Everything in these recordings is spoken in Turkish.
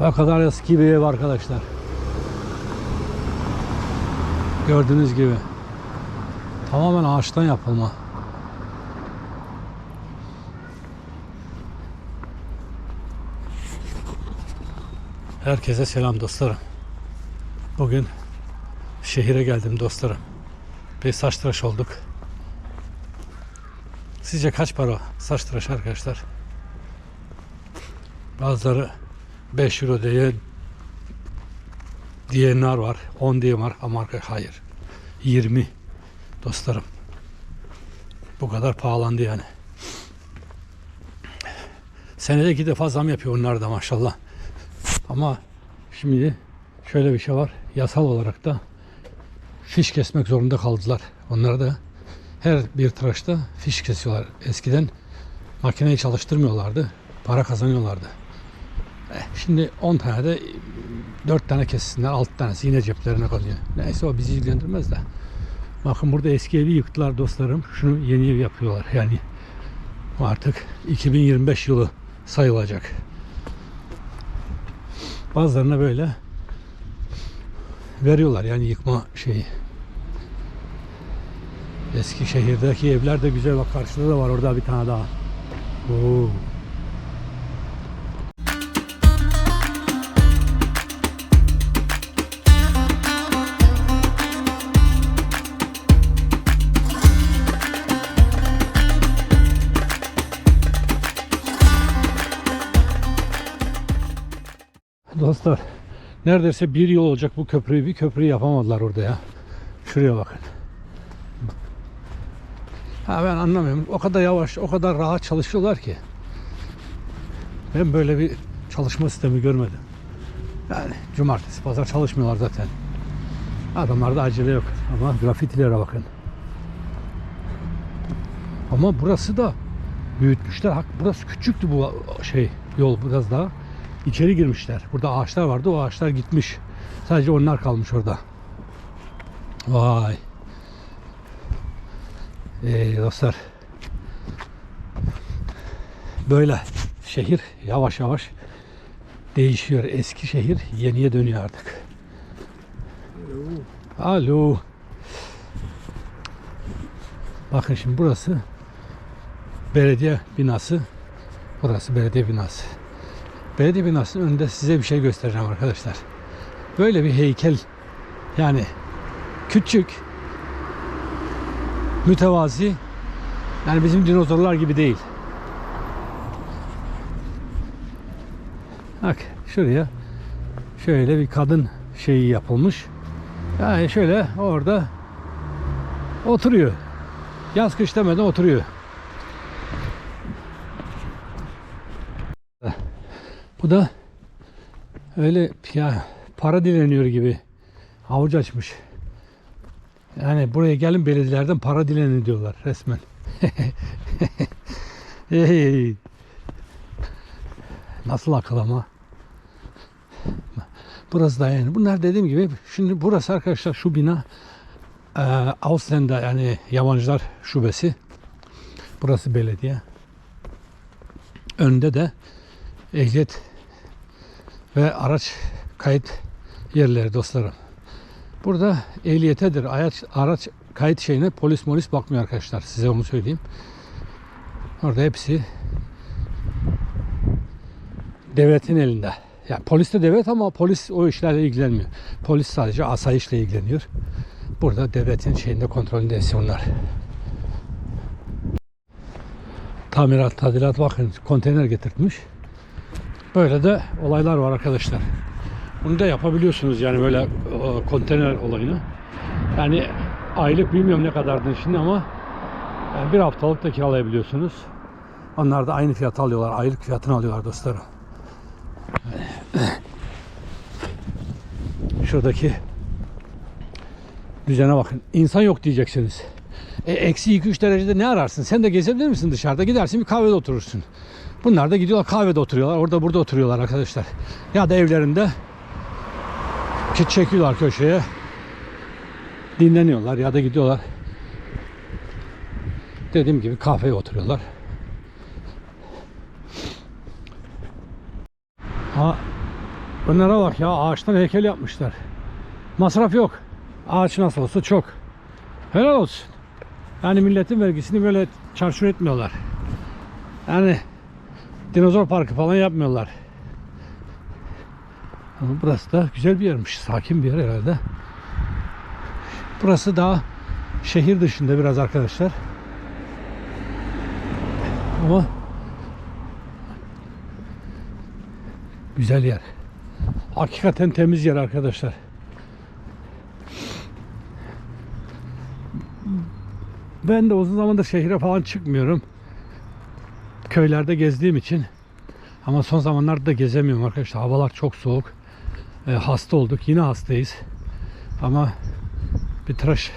O kadar eski bir ev arkadaşlar. Gördüğünüz gibi. Tamamen ağaçtan yapılma. Herkese selam dostlarım. Bugün şehire geldim dostlarım. Bir saç tıraş olduk. Sizce kaç para saç tıraş arkadaşlar? Bazıları 5 euro diye diyenler var. 10 diye var ama arka- hayır. 20 dostlarım. Bu kadar pahalandı yani. Senede iki defa zam yapıyor onlar da maşallah. Ama şimdi şöyle bir şey var. Yasal olarak da fiş kesmek zorunda kaldılar. Onlar da her bir tıraşta fiş kesiyorlar. Eskiden makineyi çalıştırmıyorlardı. Para kazanıyorlardı. Şimdi 10 tane de 4 tane kessinler, 6 tanesi yine ceplerine kalıyor. Neyse o bizi ilgilendirmez de. Bakın burada eski evi yıktılar dostlarım. Şunu yeni ev yapıyorlar. Yani artık 2025 yılı sayılacak. Bazılarına böyle veriyorlar yani yıkma şeyi. Eski şehirdeki evler de güzel bak karşıda da var orada bir tane daha. Oo. Dostlar neredeyse bir yıl olacak bu köprüyü bir köprüyü yapamadılar orada ya. Şuraya bakın. Ha ben anlamıyorum. O kadar yavaş, o kadar rahat çalışıyorlar ki. Ben böyle bir çalışma sistemi görmedim. Yani cumartesi, pazar çalışmıyorlar zaten. Adamlarda acele yok. Ama grafitilere bakın. Ama burası da büyütmüşler. Burası küçüktü bu şey yol biraz daha. İçeri girmişler. Burada ağaçlar vardı. O ağaçlar gitmiş. Sadece onlar kalmış orada. Vay. Ee, dostlar. Böyle şehir yavaş yavaş değişiyor. Eski şehir yeniye dönüyor artık. Alo. Bakın şimdi burası belediye binası. Burası belediye binası. Belediye binasının önünde size bir şey göstereceğim arkadaşlar. Böyle bir heykel yani küçük mütevazi yani bizim dinozorlar gibi değil. Bak şuraya şöyle bir kadın şeyi yapılmış. Yani şöyle orada oturuyor. Yaz kış demeden oturuyor. Bu da öyle ya para dileniyor gibi havuç açmış. Yani buraya gelin belediyelerden para dilenin diyorlar resmen. Nasıl akıl ama. Burası da yani. Bunlar dediğim gibi şimdi burası arkadaşlar şu bina e, yani yabancılar şubesi. Burası belediye. Önde de ehliyet ve araç kayıt yerleri dostlarım. Burada ehliyetedir. Araç, araç kayıt şeyine polis polis bakmıyor arkadaşlar. Size onu söyleyeyim. Orada hepsi devletin elinde. Yani polis de devlet ama polis o işlerle ilgilenmiyor. Polis sadece asayişle ilgileniyor. Burada devletin şeyinde kontrolünde hepsi onlar. Tamirat, tadilat bakın konteyner getirtmiş. Böyle de olaylar var arkadaşlar. Bunu da yapabiliyorsunuz yani böyle e, konteyner olayını. Yani aylık bilmiyorum ne kadardı şimdi ama yani bir haftalık da kiralayabiliyorsunuz. Onlar da aynı fiyat alıyorlar. Aylık fiyatını alıyorlar dostlarım. Şuradaki düzene bakın. İnsan yok diyeceksiniz. E, eksi 2-3 derecede ne ararsın? Sen de gezebilir misin dışarıda? Gidersin bir kahvede oturursun. Bunlar da gidiyorlar kahvede oturuyorlar. Orada burada oturuyorlar arkadaşlar. Ya da evlerinde ki çekiyorlar köşeye. Dinleniyorlar ya da gidiyorlar. Dediğim gibi kahveye oturuyorlar. Ha Bunlara bak ya ağaçtan heykel yapmışlar. Masraf yok. Ağaç nasıl olsa çok. Helal olsun. Yani milletin vergisini böyle çarçur etmiyorlar. Yani dinozor parkı falan yapmıyorlar. Ama burası da güzel bir yermiş. Sakin bir yer herhalde. Burası daha şehir dışında biraz arkadaşlar. Ama güzel yer. Hakikaten temiz yer arkadaşlar. Ben de uzun zamandır şehire falan çıkmıyorum. Köylerde gezdiğim için. Ama son zamanlarda da gezemiyorum arkadaşlar. Havalar çok soğuk. E, hasta olduk. Yine hastayız. Ama bir tıraş,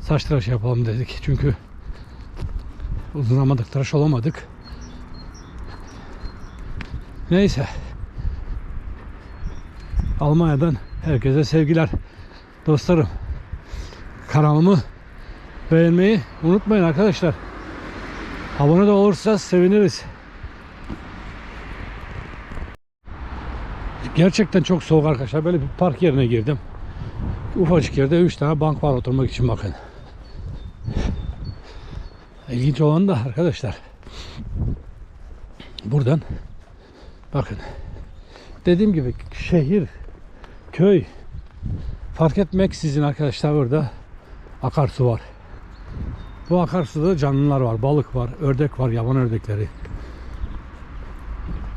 saç tıraşı yapalım dedik. Çünkü uzun zamandır tıraş olamadık. Neyse. Almanya'dan herkese sevgiler. Dostlarım. Kanalımı beğenmeyi unutmayın arkadaşlar. Abone de olursa seviniriz. Gerçekten çok soğuk arkadaşlar. Böyle bir park yerine girdim. Ufacık yerde 3 tane bank var oturmak için bakın. İlginç olan da arkadaşlar. Buradan bakın. Dediğim gibi şehir, köy fark etmeksizin arkadaşlar burada akarsu var. Bu akarsuda canlılar var, balık var, ördek var, yaban ördekleri.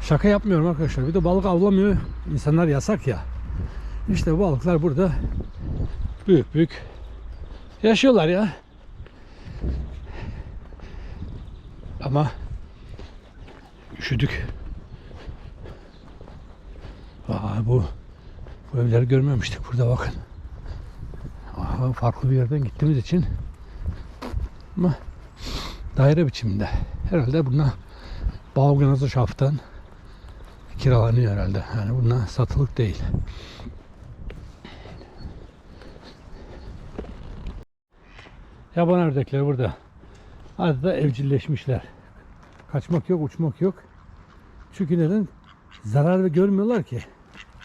Şaka yapmıyorum arkadaşlar. Bir de balık avlamıyor. İnsanlar yasak ya. İşte bu balıklar burada büyük büyük yaşıyorlar ya. Ama üşüdük. Aa, bu bu evleri görmemiştik burada bakın. Aa, farklı bir yerden gittiğimiz için ama daire biçiminde. Herhalde buna Baugenazı şaftan kiralanıyor herhalde. Yani bunlar satılık değil. Yaban ördekleri burada. Adeta evcilleşmişler. Kaçmak yok, uçmak yok. Çünkü neden? Zarar görmüyorlar ki.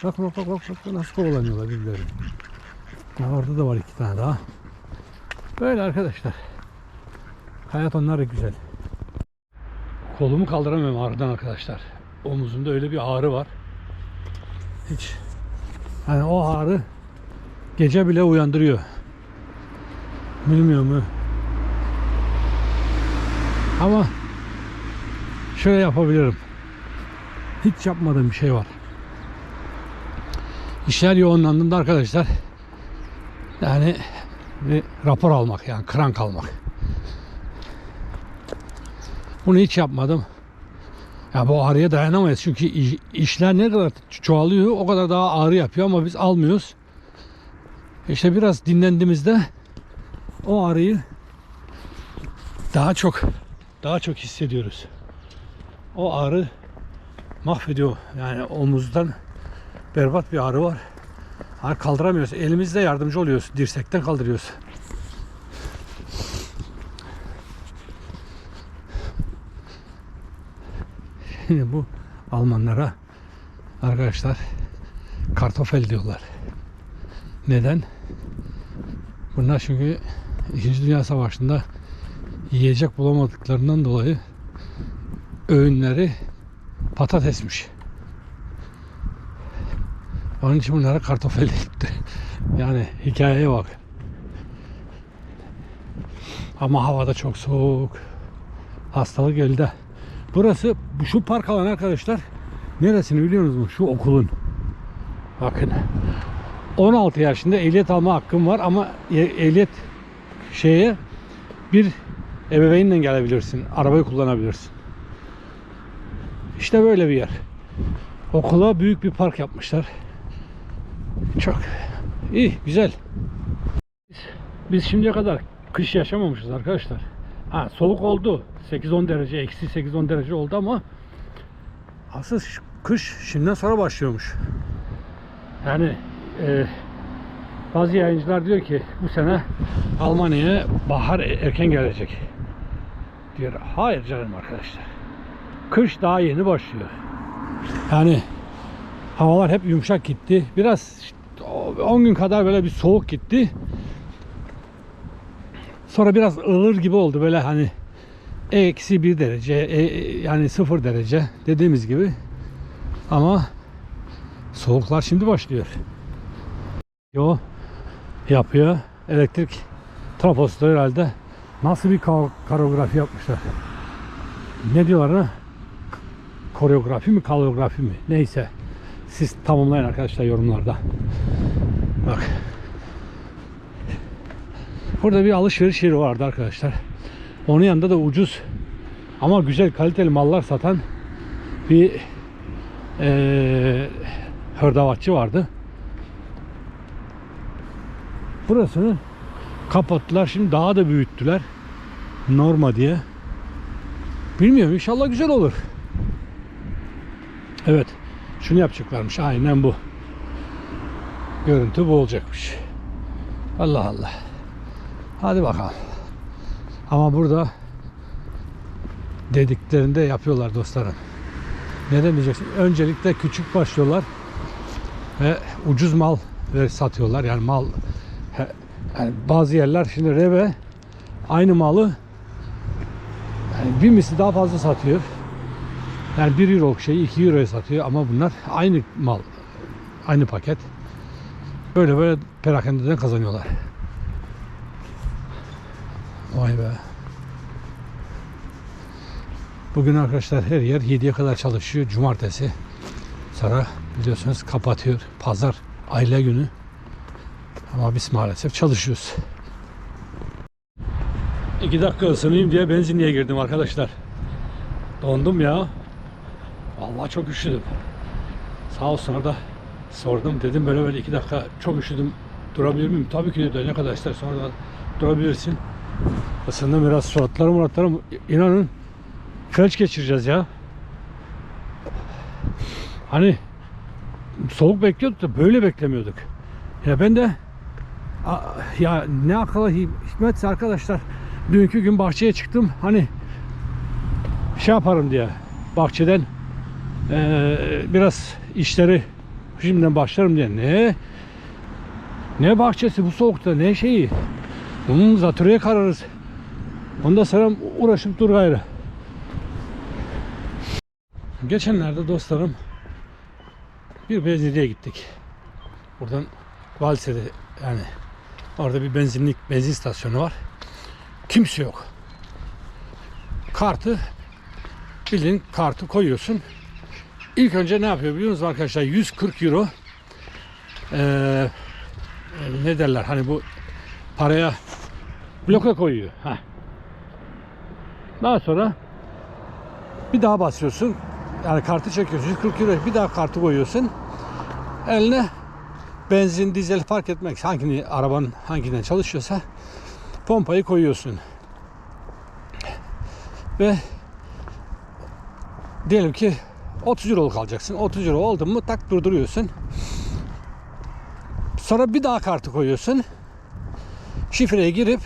Bak bak bak bak, bak nasıl kovalanıyorlar birbirlerini. Orada da var iki tane daha. Böyle arkadaşlar. Hayat onlara güzel. Kolumu kaldıramıyorum ağrıdan arkadaşlar. Omuzumda öyle bir ağrı var. Hiç. Yani o ağrı gece bile uyandırıyor. Bilmiyor mu? Ama şöyle yapabilirim. Hiç yapmadığım bir şey var. İşler yoğunlandığında arkadaşlar yani bir rapor almak yani krank almak. Bunu hiç yapmadım. Ya bu ağrıya dayanamayız çünkü iş- işler ne kadar çoğalıyor o kadar daha ağrı yapıyor ama biz almıyoruz. İşte biraz dinlendiğimizde o ağrıyı daha çok daha çok hissediyoruz. O ağrı mahvediyor. Yani omuzdan berbat bir ağrı var. Hani kaldıramıyoruz. Elimizle yardımcı oluyoruz. Dirsekten kaldırıyoruz. Şimdi bu Almanlara arkadaşlar kartofel diyorlar. Neden? Bunlar çünkü İkinci Dünya Savaşı'nda yiyecek bulamadıklarından dolayı öğünleri patatesmiş. Onun için bunlara kartofel denildi. Yani hikayeye bak. Ama havada çok soğuk. Hastalık elde. Burası bu- şu park alanı arkadaşlar. Neresini biliyor musunuz? Şu okulun. Bakın. 16 yaşında ehliyet alma hakkım var ama e- ehliyet şeye bir ebeveynle gelebilirsin. Arabayı kullanabilirsin. İşte böyle bir yer. Okula büyük bir park yapmışlar. Çok iyi, güzel. Biz şimdiye kadar kış yaşamamışız arkadaşlar. Ha, soğuk oldu. 8-10 derece, eksi 8-10 derece oldu ama asıl kış şimdiden sonra başlıyormuş. Yani e, bazı yayıncılar diyor ki bu sene Almanya'ya bahar e- erken gelecek. Diyor. Hayır canım arkadaşlar. Kış daha yeni başlıyor. Yani Havalar hep yumuşak gitti. Biraz 10 gün kadar böyle bir soğuk gitti. Sonra biraz ılır gibi oldu böyle hani eksi bir derece e- yani sıfır derece dediğimiz gibi. Ama soğuklar şimdi başlıyor. Yo yapıyor. Elektrik trafosu herhalde. Nasıl bir ka- koreografi yapmışlar. Ne diyorlar ona? Koreografi mi, kalografi mi? Neyse. Siz tamamlayın arkadaşlar yorumlarda. Bak. Burada bir alışveriş yeri vardı arkadaşlar. Onun yanında da ucuz ama güzel kaliteli mallar satan bir eee hırdavatçı vardı. Burasını kapattılar. Şimdi daha da büyüttüler. Norma diye. Bilmiyorum inşallah güzel olur. Evet. Şunu yapacaklarmış. Aynen bu. Görüntü bu olacakmış. Allah Allah. Hadi bakalım. Ama burada dediklerinde yapıyorlar dostlarım. Neden diyeceksin? Öncelikle küçük başlıyorlar ve ucuz mal satıyorlar. Yani mal yani bazı yerler şimdi Reve aynı malı yani bir misli daha fazla satıyor. Yani 1 euro şeyi 2 euroya satıyor ama bunlar aynı mal. Aynı paket. Böyle böyle perakendeden kazanıyorlar. Vay be. Bugün arkadaşlar her yer 7'ye kadar çalışıyor. Cumartesi. Sonra biliyorsunuz kapatıyor. Pazar aile günü. Ama biz maalesef çalışıyoruz. İki dakika ısınayım diye benzinliğe girdim arkadaşlar. Dondum ya. Vallahi çok üşüdüm. Sağ olsun da sordum. Dedim böyle böyle iki dakika çok üşüdüm. Durabilir miyim? Tabii ki dedi. Ne kadar ister sonra da durabilirsin. Isındım biraz suratlarım muratlarım. İnanın felç geçireceğiz ya. Hani soğuk bekliyorduk da böyle beklemiyorduk. Ya ben de ya ne hi- hikmetse arkadaşlar dünkü gün bahçeye çıktım hani şey yaparım diye bahçeden eee, biraz işleri şimdiden başlarım diye ne ne bahçesi bu soğukta ne şeyi bunun zatürreye kararız ondan sonra uğraşıp dur gayrı geçenlerde dostlarım bir benzinliğe gittik buradan Valse'de yani orada bir benzinlik benzin istasyonu var kimse yok kartı bildiğin kartı koyuyorsun. İlk önce ne yapıyor biliyor musunuz arkadaşlar? 140 euro eee, ne derler hani bu paraya bloka koyuyor. Heh. Daha sonra bir daha basıyorsun. Yani kartı çekiyorsun. 140 euro bir daha kartı koyuyorsun. Eline benzin, dizel fark etmek hangi arabanın hanginden çalışıyorsa pompayı koyuyorsun. Ve diyelim ki 30 euroluk alacaksın. 30 euro oldu mu tak durduruyorsun. Sonra bir daha kartı koyuyorsun. Şifreye girip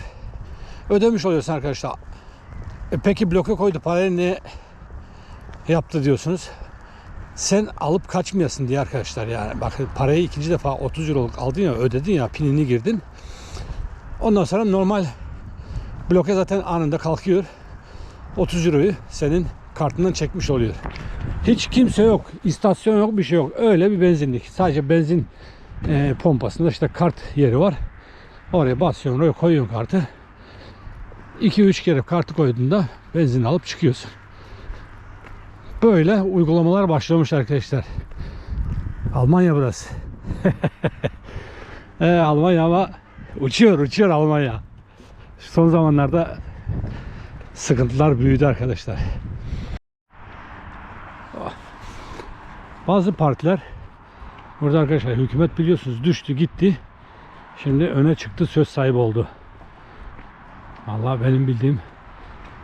ödemiş oluyorsun arkadaşlar. E peki bloke koydu parayı ne yaptı diyorsunuz. Sen alıp kaçmayasın diye arkadaşlar yani. Bak parayı ikinci defa 30 euroluk aldın ya ödedin ya pinini girdin. Ondan sonra normal bloke zaten anında kalkıyor. 30 euroyu senin kartından çekmiş oluyor. Hiç kimse yok. istasyon yok. Bir şey yok. Öyle bir benzinlik. Sadece benzin e, pompasında işte kart yeri var. Oraya basıyorsun. Oraya koyuyorsun kartı. 2-3 kere kartı koyduğunda benzin alıp çıkıyorsun. Böyle uygulamalar başlamış arkadaşlar. Almanya burası. e, Almanya ama uçuyor uçuyor Almanya. Son zamanlarda sıkıntılar büyüdü arkadaşlar. Bazı partiler burada arkadaşlar hükümet biliyorsunuz düştü gitti. Şimdi öne çıktı söz sahibi oldu. Allah benim bildiğim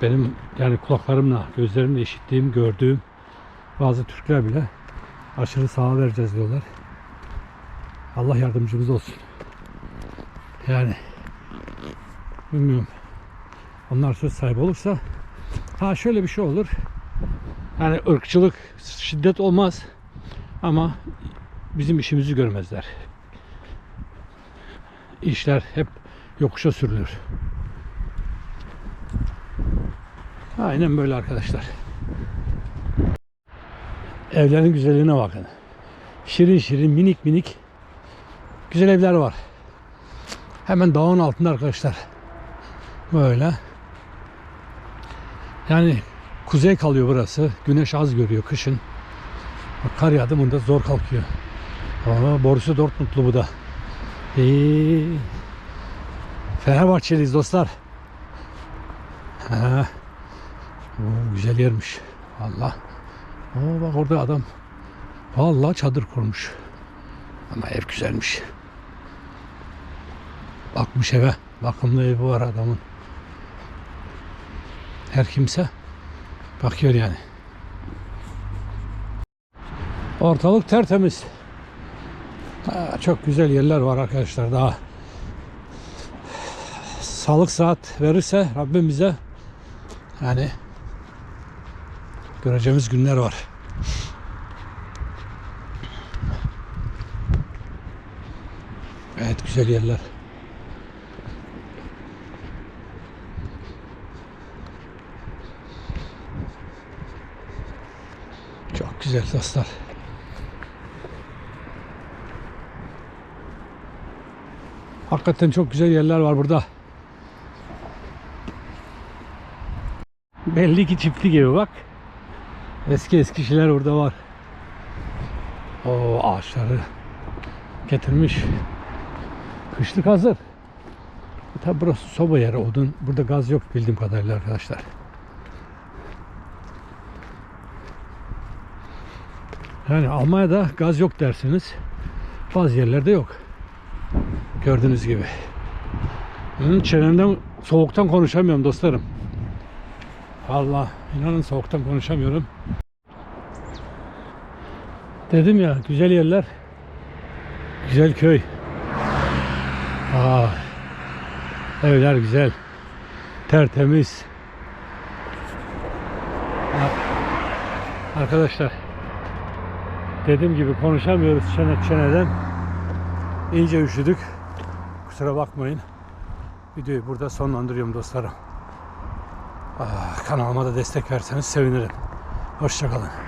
benim yani kulaklarımla gözlerimle işittiğim gördüğüm bazı Türkler bile aşırı sağa vereceğiz diyorlar. Allah yardımcımız olsun. Yani bilmiyorum. Onlar söz sahibi olursa ha şöyle bir şey olur. Yani ırkçılık, şiddet olmaz. Ama bizim işimizi görmezler. İşler hep yokuşa sürülür. Aynen böyle arkadaşlar. Evlerin güzelliğine bakın. Şirin şirin minik minik güzel evler var. Hemen dağın altında arkadaşlar. Böyle. Yani kuzey kalıyor burası. Güneş az görüyor kışın. Kar yağdı bunda zor kalkıyor. Aa, Borussia Dortmundlu bu da. Ee, Fenerbahçeliyiz dostlar. Ha. Oo, güzel yermiş. Allah. Oo, bak orada adam. Vallahi çadır kurmuş. Ama ev güzelmiş. Bakmış eve. Bakımlı evi var adamın. Her kimse bakıyor yani. Ortalık tertemiz. Ha, çok güzel yerler var arkadaşlar daha. Sağlık saat verirse Rabbim bize yani göreceğimiz günler var. Evet güzel yerler. Çok güzel dostlar. Hakikaten çok güzel yerler var burada. Belli ki çiftlik gibi bak. Eski eski şeyler orada var. O ağaçları getirmiş. Kışlık hazır. Tabi burası soba yeri odun. Burada gaz yok bildiğim kadarıyla arkadaşlar. Yani Almanya'da gaz yok dersiniz. Bazı yerlerde yok. Gördüğünüz gibi. Çenemden soğuktan konuşamıyorum dostlarım. Allah inanın soğuktan konuşamıyorum. Dedim ya güzel yerler. Güzel köy. Aa, evler güzel. Tertemiz. Arkadaşlar dediğim gibi konuşamıyoruz çene çeneden. İyice üşüdük. Kusura bakmayın. Videoyu burada sonlandırıyorum dostlarım. Ah, kanalıma da destek verseniz sevinirim. Hoşçakalın.